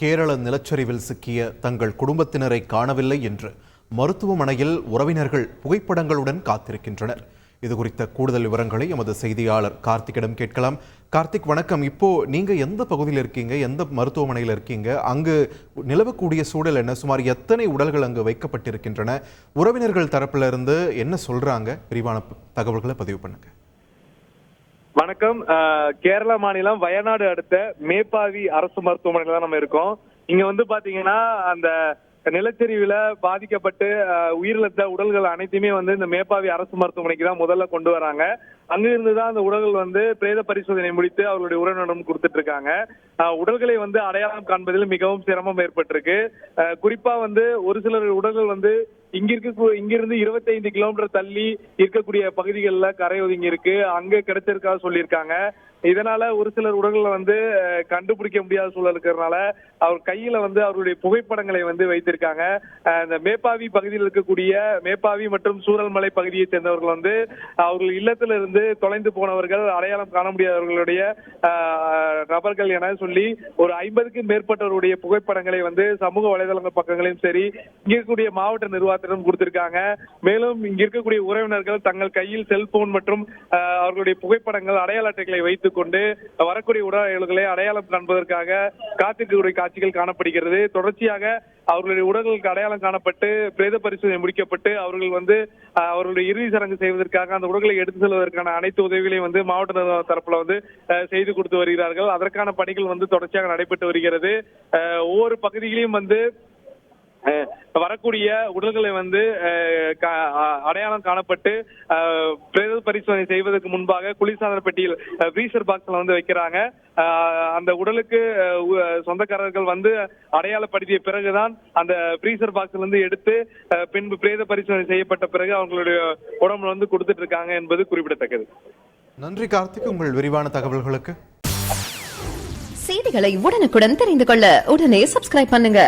கேரள நிலச்சரிவில் சிக்கிய தங்கள் குடும்பத்தினரை காணவில்லை என்று மருத்துவமனையில் உறவினர்கள் புகைப்படங்களுடன் காத்திருக்கின்றனர். இது குறித்த கூடுதல் விவரங்களை எமது செய்தியாளர் கார்த்திக்கிடம் கேட்கலாம். கார்த்திக் வணக்கம். இப்போ நீங்க எந்த பகுதியில் இருக்கீங்க? எந்த மருத்துவமனையில் இருக்கீங்க? அங்கு நிலவக்கூடிய சூழல் என்ன? சுமார் எத்தனை உடல்கள் அங்கு வைக்கப்பட்டிருக்கின்றன? உறவினர்கள் தரப்பிலிருந்து என்ன சொல்றாங்க? விரிவான தகவல்களை பதிவு பண்ணுங்க. வணக்கம். கேரள மாநிலம் வயநாடு அடுத்த மேப்பாவி அரசு மருத்துவமனையில தான் நம்ம இருக்கோம். இங்க வந்து பாத்தீங்கன்னா அந்த நிலச்சரிவுல பாதிக்கப்பட்டு உயிரிழந்த உடல்கள் அனைத்தையுமே வந்து இந்த மேப்பாவி அரசு மருத்துவமனைக்கு தான் முதல்ல கொண்டு வராங்க. அங்கிருந்து தான் அந்த உடல்கள் வந்து பிரேத பரிசோதனை முடித்து அவர்களுடைய உறவினரும் கொடுத்துட்டு இருக்காங்க. உடல்களை வந்து அடையாளம் காண்பதில் மிகவும் சிரமம் ஏற்பட்டிருக்கு. குறிப்பா வந்து ஒரு சிலர் உடல்கள் வந்து இங்க இருக்க இங்கிருந்து 25 கிலோமீட்டர் தள்ளி இருக்கக்கூடிய பகுதிகளில் கரை ஒதுங்கி இருக்கு அங்க கிடைச்சிருக்கா சொல்லியிருக்காங்க. இதனால ஒரு சிலர் உடல்களை வந்து கண்டுபிடிக்க முடியாத சூழல் இருக்கிறதுனால அவர் கையில வந்து அவருடைய புகைப்படங்களை வந்து வைத்திருக்காங்க. இந்த மேப்பாவி பகுதியில் இருக்கக்கூடிய மேப்பாவி மற்றும் சூரல்மலை பகுதியை சேர்ந்தவர்கள் வந்து அவர்கள் இல்லத்துல இருந்து தொலைந்து போனவர்கள் அடையாளம் காண முடியாதவர்களுடைய நபர்கள் என சொல்லி ஒரு ஐம்பதுக்கும் மேற்பட்டவருடைய புகைப்படங்களை வந்து சமூக வலைதளங்கள் பக்கங்களையும் சரி இங்க இருக்கக்கூடிய மாவட்ட நிர்வாகத்திடம் கொடுத்திருக்காங்க. மேலும் இங்க இருக்கக்கூடிய உறவினர்கள் தங்கள் கையில் செல்போன் மற்றும் அவர்களுடைய புகைப்படங்கள் அடையாள அட்டைகளை வைத்து வைத்துக் கொண்டு வரக்கூடிய உடல்களை அடையாளம் காண்பதற்காக காத்திருக்கக்கூடிய காட்சிகள் காணப்படுகிறது. தொடர்ச்சியாக அவர்களுடைய உடல்களுக்கு அடையாளம் காணப்பட்டு பிரேத பரிசோதனை முடிக்கப்பட்டு அவர்கள் வந்து அவர்களுடைய இறுதி சடங்கு செய்வதற்காக அந்த உடல்களை எடுத்து செல்வதற்கான அனைத்து உதவிகளையும் வந்து மாவட்ட நிர்வாக தரப்புல வந்து செய்து கொடுத்து வருகிறார்கள். அதற்கான பணிகள் வந்து தொடர்ச்சியாக நடைபெற்று வருகிறது. ஒவ்வொரு பகுதியிலையும் வந்து வரக்கூடிய உடல்களை வந்து அடையாளம் காணப்பட்டு பிரேத பரிசோதனை செய்வதற்கு முன்பாக குளிர்சாதன பெட்டியில் ஃப்ரீசர் பாக்ஸ்ல வந்து வைக்கிறாங்க. அந்த உடலுக்கு சொந்தக்காரர்கள் வந்து அடையாளப்படுத்திய பிறகுதான் அந்த ஃப்ரீசர் பாக்ஸ்ல இருந்து எடுத்து பின்பு பிரேத பரிசோதனை செய்யப்பட்ட பிறகு அவங்களுடைய உடம்புல வந்து கொடுத்துட்டு இருக்காங்க என்பது குறிப்பிடத்தக்கது. நன்றி கார்த்திக். உங்கள் விரிவான தகவல்களுக்கு. செய்திகளை உடனுக்குடன் தெரிந்து கொள்ள உடனே சப்ஸ்கிரைப் பண்ணுங்க.